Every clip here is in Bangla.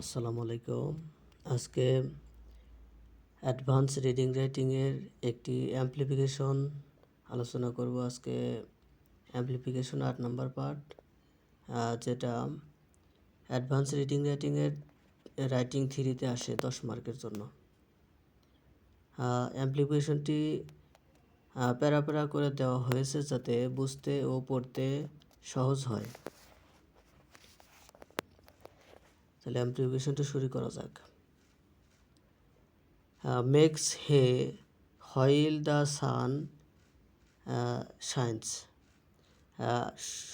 আসসালামু আলাইকুম আজকে অ্যাডভান্স রিডিং রাইটিংয়ের একটি অ্যামপ্লিফিকেশন আলোচনা করব আজকে অ্যামপ্লিফিকেশন আট নম্বর পার্ট যেটা অ্যাডভান্স রিডিং রাইটিংয়ের রাইটিং থ্রিতে আসে দশ মার্কের জন্য অ্যাম্প্লিফিকেশনটি প্যারা প্যারা করে দেওয়া হয়েছে যাতে বুঝতে ও পড়তে সহজ হয় তাহলে অ্যাম্প্লিফিকেশনটা শুরু করা যাক makes hay while the sun shines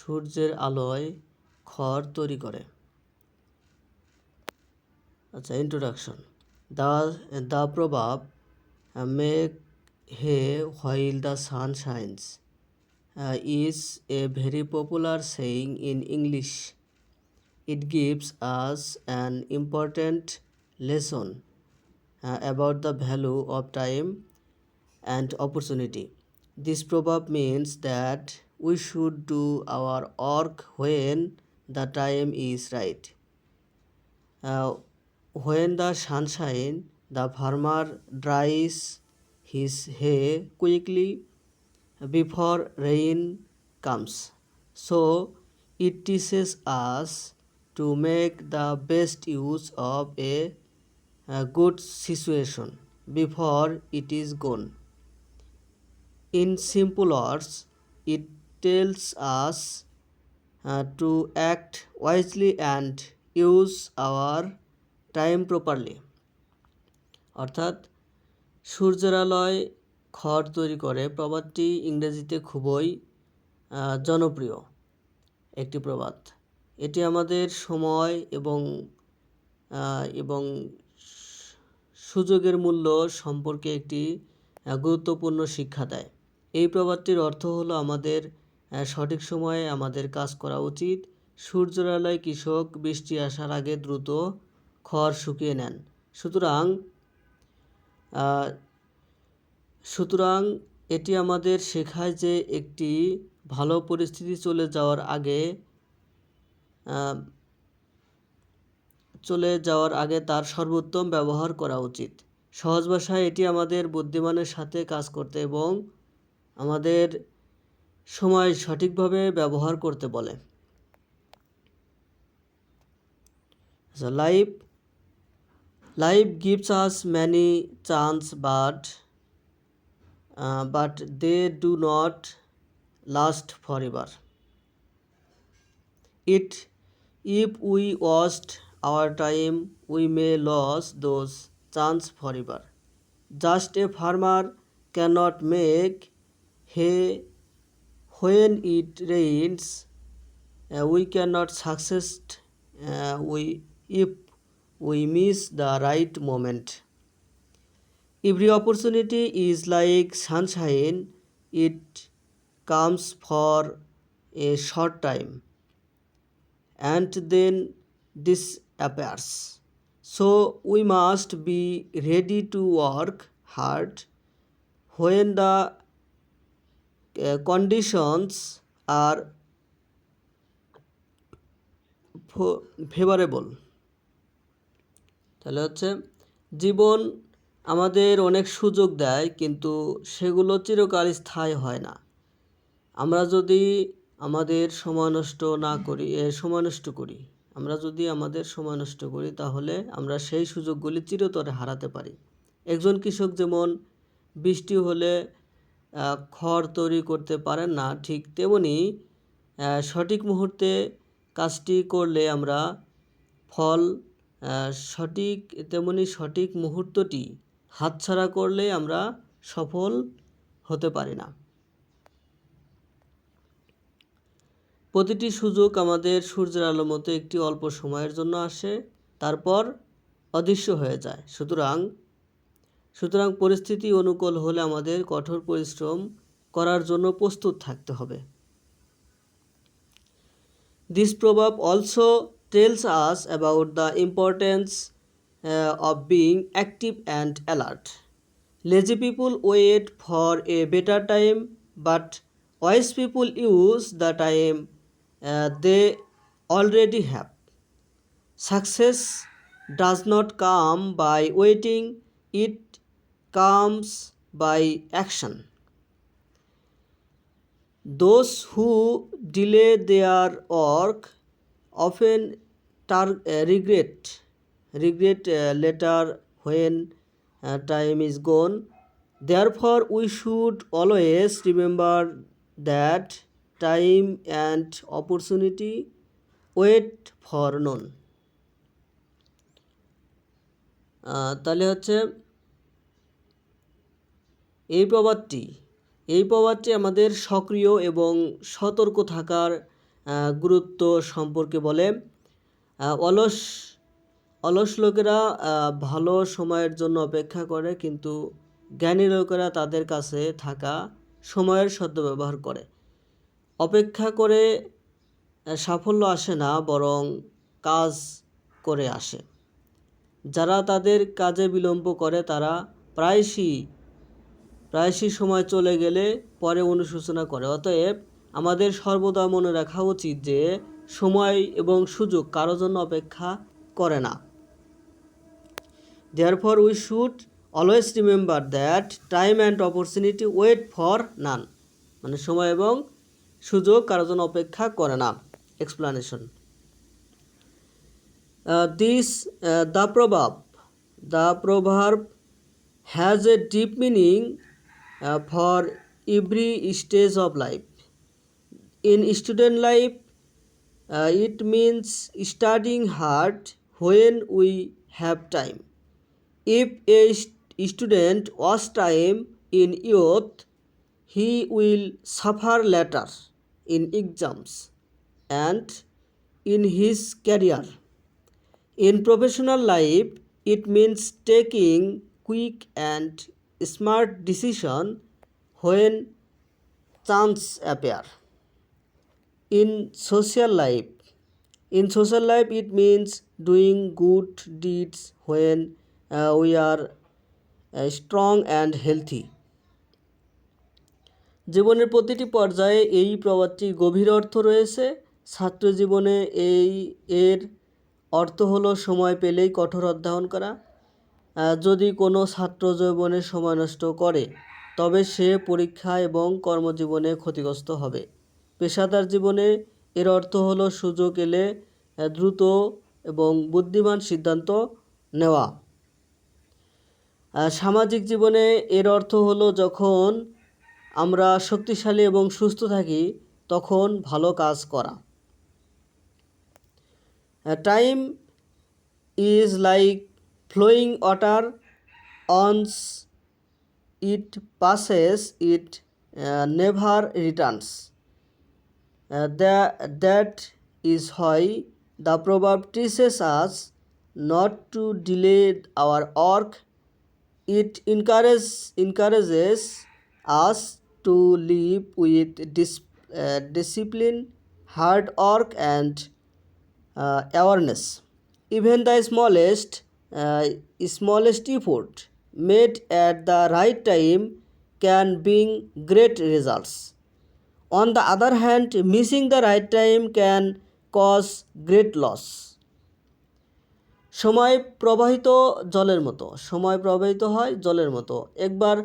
সূর্যের আলোয় খড় তৈরি করে আচ্ছা introduction the the proverb make hay while the sun shines is a very popular saying in English it gives us an important lesson uh, about the value of time and opportunity. This proverb means that we should do our work when the time is right. Uh, when the sun shines, the farmer dries his hay quickly before rain comes. So it teaches us to make the best use of a good situation before it is gone in simple words it tells us to act wisely and use our time properly অর্থাৎ সূর্যরালয় খড় তৈরি করে প্রবাদটি ইংরেজিতে খুবই জনপ্রিয় একটি প্রবাদ এটি আমাদের সময় এবং এবং সুযোগের মূল্য সম্পর্কে একটি গুরুত্বপূর্ণ শিক্ষা দেয় এই প্রবাদটির অর্থ হলো আমাদের সঠিক সময়ে আমাদের কাজ করা উচিত আলোয় কৃষক বৃষ্টি আসার আগে দ্রুত খড় শুকিয়ে নেন সুতরাং সুতরাং এটি আমাদের শেখায় যে একটি ভালো পরিস্থিতি চলে যাওয়ার আগে চলে যাওয়ার আগে তার সর্বোত্তম ব্যবহার করা উচিত সহজ ভাষায় এটি আমাদের বুদ্ধিমানের সাথে কাজ করতে এবং আমাদের সময় সঠিকভাবে ব্যবহার করতে বলে লাইফ আচ্ছা, life gives us many chance but but they do not last forever it If we waste our time, we may lose those chance forever. Just a farmer cannot make hay when it rains. Uh, we cannot succeed uh, we, if we miss the right moment. Every opportunity is like sunshine, it comes for a short time. and then disappears. So we must be ready to work hard when the uh, conditions are favorable. তাহলে হচ্ছে জীবন আমাদের অনেক সুযোগ দেয় কিন্তু সেগুলো চিরকাল স্থায়ী হয় না আমরা যদি আমাদের সময় নষ্ট না করি সময় নষ্ট করি আমরা যদি আমাদের সময় নষ্ট করি তাহলে আমরা সেই সুযোগগুলি চিরতরে হারাতে পারি একজন কৃষক যেমন বৃষ্টি হলে খড় তৈরি করতে পারেন না ঠিক তেমনি সঠিক মুহূর্তে কাজটি করলে আমরা ফল সঠিক তেমনি সঠিক মুহূর্তটি হাতছাড়া করলে আমরা সফল হতে পারি না প্রতিটি সুযোগ আমাদের সূর্যের আলো মতো একটি অল্প সময়ের জন্য আসে তারপর অদৃশ্য হয়ে যায় সুতরাং সুতরাং পরিস্থিতি অনুকূল হলে আমাদের কঠোর পরিশ্রম করার জন্য প্রস্তুত থাকতে হবে this proverb also tells us about the importance of being active and alert lazy people wait for a better time but wise people use the time Uh, they already have. Success does not come by waiting, it comes by action. Those who delay their work often uh, regret regret uh, later when time is gone. Therefore, we should always remember that time and opportunity wait for none তাহলে হচ্ছে এই প্রবাদটি এই প্রবাদটি আমাদের সক্রিয় এবং সতর্ক থাকার গুরুত্ব সম্পর্কে বলে অলস অলস লোকেরা ভালো সময়ের জন্য অপেক্ষা করে কিন্তু জ্ঞানী লোকেরা তাদের কাছে থাকা সময়ের সদ্ব্যবহার করে অপেক্ষা করে সাফল্য আসে না বরং কাজ করে আসে যারা তাদের কাজে বিলম্ব করে তারা প্রায়শই প্রায়শই সময় চলে গেলে পরে অনুশোচনা করে অতএব আমাদের সর্বদা মনে রাখা উচিত যে সময় এবং সুযোগ কারো জন্য অপেক্ষা করে না therefore we should always remember that time and opportunity wait for none মানে সময় এবং সুযোগ কারোর জন্য অপেক্ষা করে না explanation this the proverb the proverb has a deep meaning for every stage of life in student life it means studying hard when we have time if a student was time in youth he will suffer later in exams and in his career. In professional life, it means taking quick and smart decision when chance appear. In social life, in social life it means doing good deeds when uh, we are uh, strong and healthy. জীবনের প্রতিটি পর্যায়ে এই প্রবাদটি গভীর অর্থ রয়েছে ছাত্র জীবনে এই এর অর্থ হলো সময় পেলেই কঠোর অধ্যয়ন করা যদি কোনো ছাত্র জীবনে সময় নষ্ট করে তবে সে পরীক্ষা এবং কর্মজীবনে ক্ষতিগ্রস্ত হবে পেশাদার জীবনে এর অর্থ হলো সুযোগ এলে দ্রুত এবং বুদ্ধিমান সিদ্ধান্ত নেওয়া সামাজিক জীবনে এর অর্থ হলো যখন আমরা শক্তিশালী এবং সুস্থ থাকি তখন ভালো কাজ করা time is like flowing water once it passes it never returns that is হয় the proverb teaches us not to delay our work it encourage encourages us to uh, with dis discipline and uh, and awareness even the smallest smallest effort made at the right time can bring great results. On the other hand missing the right time can cause great loss সময় প্রবাহিত জলের মতো সময় প্রবাহিত হয় জলের মতো একবার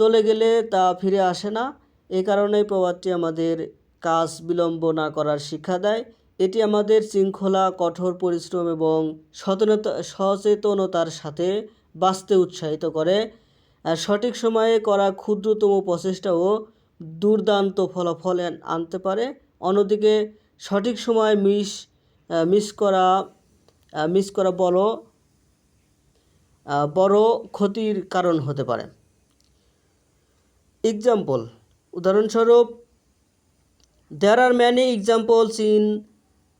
চলে গেলে তা ফিরে আসে না এ কারণে প্রবাদটি আমাদের কাজ বিলম্ব না করার শিক্ষা দেয় এটি আমাদের শৃঙ্খলা কঠোর পরিশ্রম এবং সচেতনতার সাথে বাঁচতে উৎসাহিত করে আর সঠিক সময়ে করা ক্ষুদ্রতম প্রচেষ্টাও দুর্দান্ত ফলাফল আনতে পারে অন্যদিকে সঠিক সময় মিস মিস করা মিস করা বড় বড় ক্ষতির কারণ হতে পারে Example, udaharanswarup, there are many examples in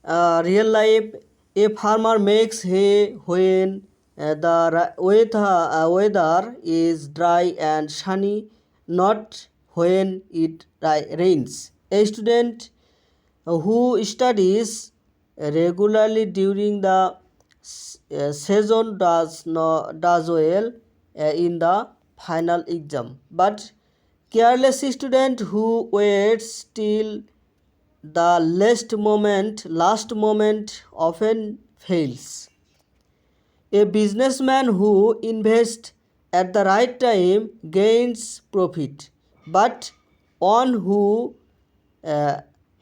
uh, real life. A farmer makes hay when uh, the uh, weather is dry and sunny, not when it rains. A student who studies regularly during the season does well in the final exam, but careless student who waits till the last moment last moment often fails a businessman who invest at the right time gains profit but on who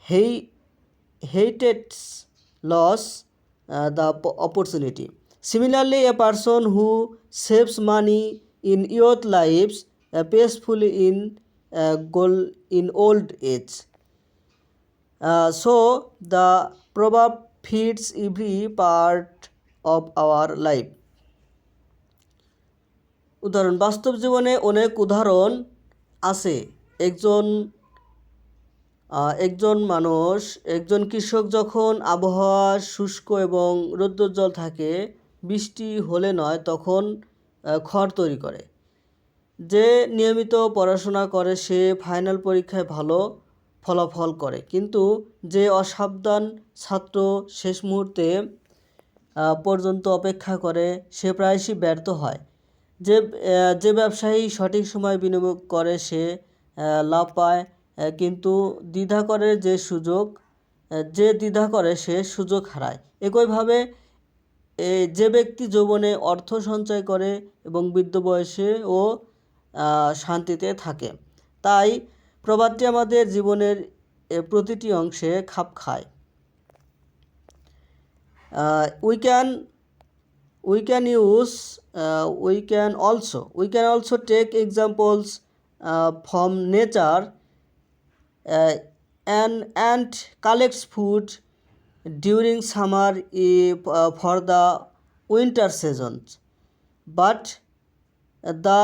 hey hates loss uh, the op- opportunity. Similarly, a person who saves money in youth lives uh, peacefully in uh, goal in old age so the proverb proverb fits every part of our life. উদাহরণ বাস্তব জীবনে অনেক উদাহরণ আছে একজন একজন মানুষ একজন কৃষক যখন আবহাওয়া শুষ্ক এবং রৌদ্রজ্জ্বল থাকে বৃষ্টি হলে নয় তখন খড় তৈরি করে যে নিয়মিত পড়াশোনা করে সে ফাইনাল পরীক্ষায় ভালো ফলাফল করে কিন্তু যে অসাবধান ছাত্র শেষ মুহূর্তে পর্যন্ত অপেক্ষা করে সে প্রায়শই ব্যর্থ হয় যে যে ব্যবসায়ী সঠিক সময় বিনিয়োগ করে সে লাভ পায় কিন্তু দ্বিধা করে যে সুযোগ যে দ্বিধা করে সে সুযোগ হারায় একইভাবে যে ব্যক্তি যৌবনে অর্থ সঞ্চয় করে এবং বৃদ্ধ বয়সে ও শান্তিতে থাকে তাই প্রবাদটি আমাদের জীবনের প্রতিটি অংশে খাপ খায় we can we can use we can also we can also take examples from nature and and collects food during summer E for the winter season but the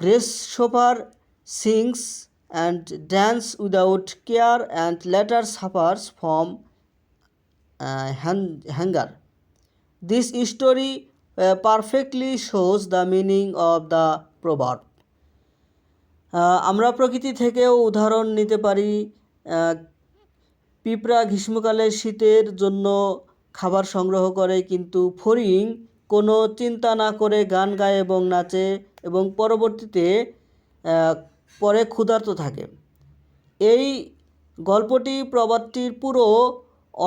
grasshopper sings and dance without care and later suffers from hunger this story perfectly shows the meaning of the proverb আমরা প্রকৃতি থেকেও উদাহরণ নিতে পারি পিঁপড়া গ্রীষ্মকালে শীতের জন্য খাবার সংগ্রহ করে কিন্তু ফরিং কোনো চিন্তা না করে গান গায় এবং নাচে এবং পরবর্তীতে পরে ক্ষুধার্ত থাকে এই গল্পটি প্রবাদটির পুরো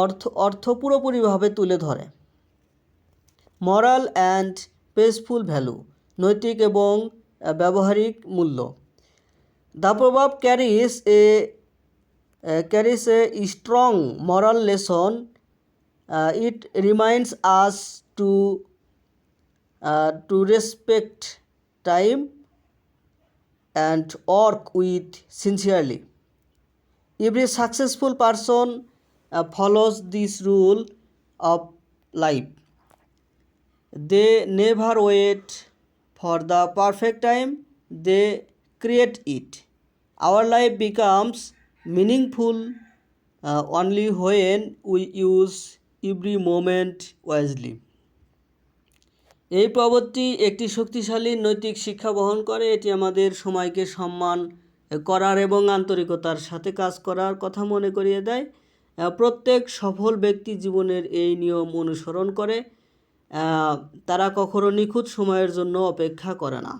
অর্থ অর্থ পুরোপুরিভাবে তুলে ধরে মরাল অ্যান্ড পেসফুল ভ্যালু নৈতিক এবং ব্যবহারিক মূল্য the proverb carries a carries a strong moral lesson it reminds us to to respect time and work with sincerely. Every successful person uh, follows this rule of life. They never wait for the perfect time, they create it. Our life becomes meaningful uh, only when we use every moment wisely. এই প্রবত্তি একটি শক্তিশালী নৈতিক শিক্ষা বহন করে এটি আমাদের সময়কে সম্মান করার এবং আন্তরিকতার সাথে কাজ করার কথা মনে করিয়ে দেয় প্রত্যেক সফল ব্যক্তি জীবনের এই নিয়ম অনুসরণ করে তারা কখনো নিখুঁত সময়ের জন্য অপেক্ষা করে না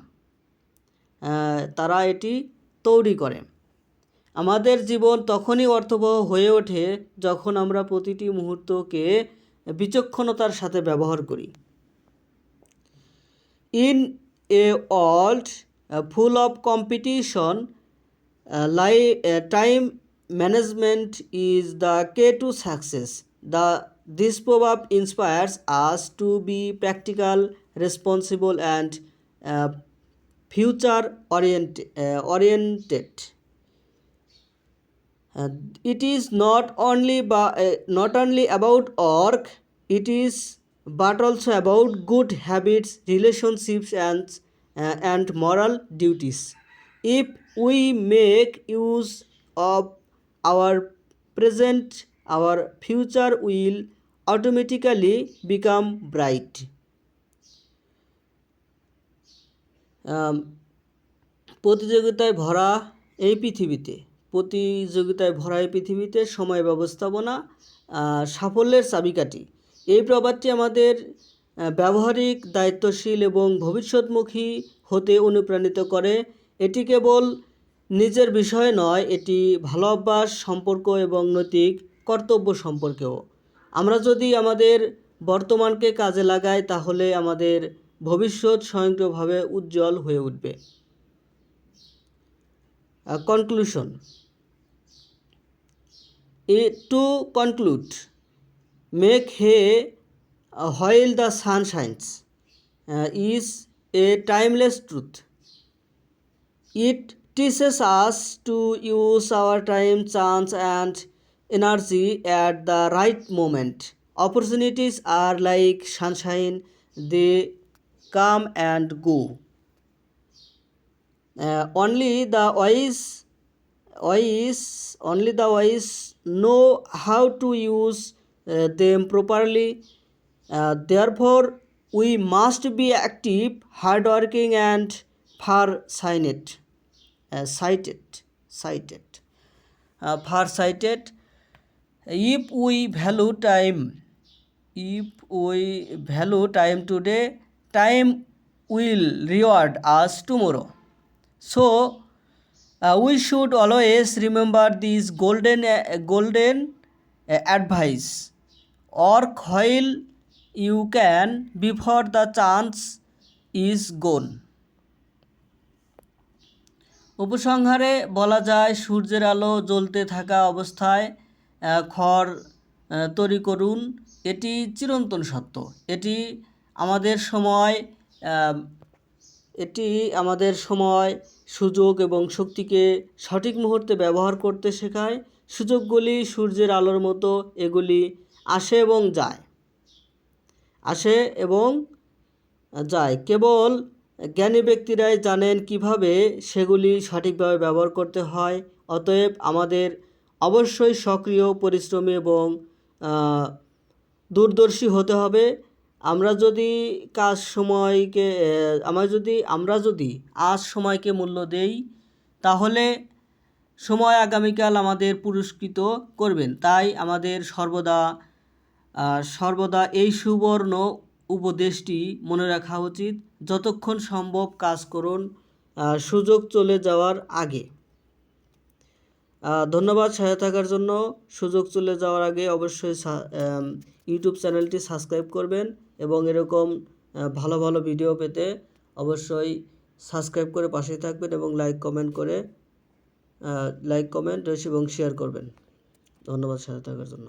তারা এটি তৈরি করে আমাদের জীবন তখনই অর্থবহ হয়ে ওঠে যখন আমরা প্রতিটি মুহূর্তকে বিচক্ষণতার সাথে ব্যবহার করি in a world full of competition, uh, uh, time management is the key to success. The, this proverb inspires us to be practical, responsible, and uh, future orient, uh, oriented. Uh, it is not only by, uh, not only about work it is but also about good habits relationships and and moral duties if we make use of our present our future will automatically become bright প্রতিযোগিতায় ভরা এই পৃথিবীতে প্রতিযোগিতায় ভরা এই পৃথিবীতে সময় ব্যবস্থাপনা সাফল্যের চাবিকাঠি এই প্রবাদটি আমাদের ব্যবহারিক দায়িত্বশীল এবং ভবিষ্যৎমুখী হতে অনুপ্রাণিত করে এটি কেবল নিজের বিষয় নয় এটি ভালো অভ্যাস সম্পর্ক এবং নৈতিক কর্তব্য সম্পর্কেও আমরা যদি আমাদের বর্তমানকে কাজে লাগাই তাহলে আমাদের ভবিষ্যৎ স্বয়ংক্রিয়ভাবে উজ্জ্বল হয়ে উঠবে conclusion A to conclude Make hay while the sun shines is a timeless truth It teaches us to use our time, chance, and energy at the right moment. Opportunities are like sunshine, they come and go. Uh, only the wise, wise, only the wise know how to use uh, them properly. Uh, therefore, we must be active, hardworking, and far-sighted. Uh, sighted, sighted, uh, far-sighted. If we value time, if we value time today, time will reward us tomorrow. So, uh, we should always remember this golden, uh, golden uh, advice. or while you can before the chance is gone উপসংহারে বলা যায় সূর্যের আলো জ্বলতে থাকা অবস্থায় খড় তৈরি করুন এটি চিরন্তন সত্য এটি আমাদের সময় এটি আমাদের সময় সুযোগ এবং শক্তিকে সঠিক মুহূর্তে ব্যবহার করতে শেখায় সুযোগগুলি সূর্যের আলোর মতো এগুলি আসে এবং যায় আসে এবং যায় কেবল জ্ঞানী ব্যক্তিরাই জানেন কিভাবে সেগুলি সঠিকভাবে ব্যবহার করতে হয় অতএব আমাদের অবশ্যই সক্রিয় পরিশ্রমী এবং দূরদর্শী হতে হবে আমরা যদি কাজ সময়কে আমরা যদি আমরা যদি আজ সময়কে মূল্য দেই তাহলে সময় আগামীকাল আমাদের পুরস্কৃত করবেন তাই আমাদের সর্বদা সর্বদা এই সুবর্ণ উপদেশটি মনে রাখা উচিত যতক্ষণ সম্ভব কাজ করুন সুযোগ চলে যাওয়ার আগে ধন্যবাদ সহায় থাকার জন্য সুযোগ চলে যাওয়ার আগে অবশ্যই ইউটিউব চ্যানেলটি সাবস্ক্রাইব করবেন এবং এরকম ভালো ভালো ভিডিও পেতে অবশ্যই সাবস্ক্রাইব করে পাশেই থাকবেন এবং লাইক কমেন্ট করে লাইক কমেন্ট এবং শেয়ার করবেন ধন্যবাদ সহায় থাকার জন্য